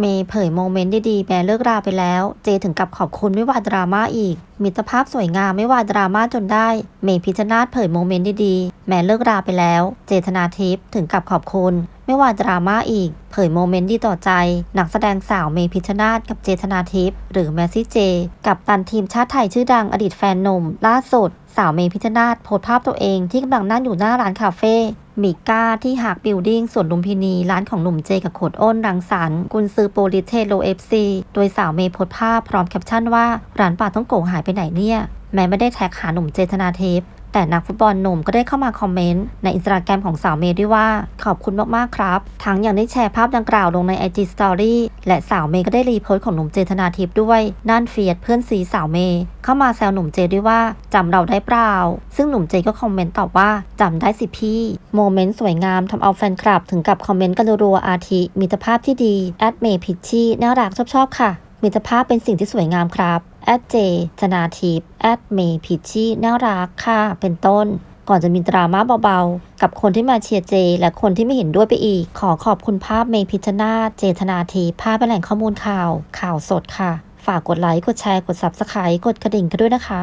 เมย์เผยโมเมนต์ดีๆแม้เลิกราไปแล้ว เจถึงกับขอบคุณไม่ว่าดราม่าอีก มิตรภาพสวยงามไม่ว่าดราม่าจนได้ เมย์พิชชนาธเผยโมเมนต์ดีๆแม้เลิกราไปแล้ว เจธนาทิพย์ถึงกับขอบคุณ ไม่ว่าดราม่าอีก เผยโมเมนต์ดีต่อใจ นักแสดงสาวเมย์พิชนาธกับเจธนาทิพย์หรือแมซี่เจ กับตันทีมชาติไทยชื่อดังอดีตแฟนหนุ่มล่าสุดสาวเมย์พิชนาธโพสภาพตัวเองที่กำลังนั่งอยู่หน้าร้านคาเฟ่ มิก้าที่หากบิลดิ้งส่วนลุมพินี ร้านของหนุ่มเจกับโขดอ้นรังสรรค์กุนซือโปลิเทโลเอฟซีโดยสาวเมย์โพสภาพพร้อมแคปชั่นว่า ร้านป่าต้องโกงหายไปไหนเนี่ย แม้ไม่ได้แท็กหาหนุ่มเจธนาเทพ แต่นักฟุตบอลหนุ่มก็ได้เข้ามาคอมเมนต์ในอินสตาแกรมของสาวเมย์ด้วยว่า ขอบคุณมากๆครับ ทั้งยังได้แชร์ภาพดังกล่าวลงใน IG Story และสาวเมย์ก็ได้รีโพสต์ของหนุ่มเจธนาทิพย์ด้วยนั่นเฟียดเพื่อนซีสาวเมย์เข้ามาแซวหนุ่มเจด้วยว่าจำเราได้เปล่า ซึ่งหนุ่มเจก็คอมเมนต์ตอบว่าจำได้สิพี่ โมเมนต์สวยงามทำเอาแฟนคลับ ถึงกับคอมเมนต์กันรัวๆอาทิมิตรภาพที่ดีแอดเมย์พิชชี่น่ารักชอบชอบๆค่ะมิตรภาพเป็นสิ่งที่สวยงามครับ แอดเจธนาทิพย์แอดเมย์พิชชี่น่ารักค่ะ เป็นต้น ก่อนจะมีดราม่าเบาๆ กับคนที่มาเชียร์เจ และคนที่ไม่เห็นด้วยไปอีก ขอขอบคุณภาพเมย์พิชนาเจธนาทีภาพเป็นแหล่งข้อมูลข่าว ข่าวสดค่ะ ฝากกดไลค์ กดแชร์ กด Subscribe กดกระดิ่งกันด้วยนะคะ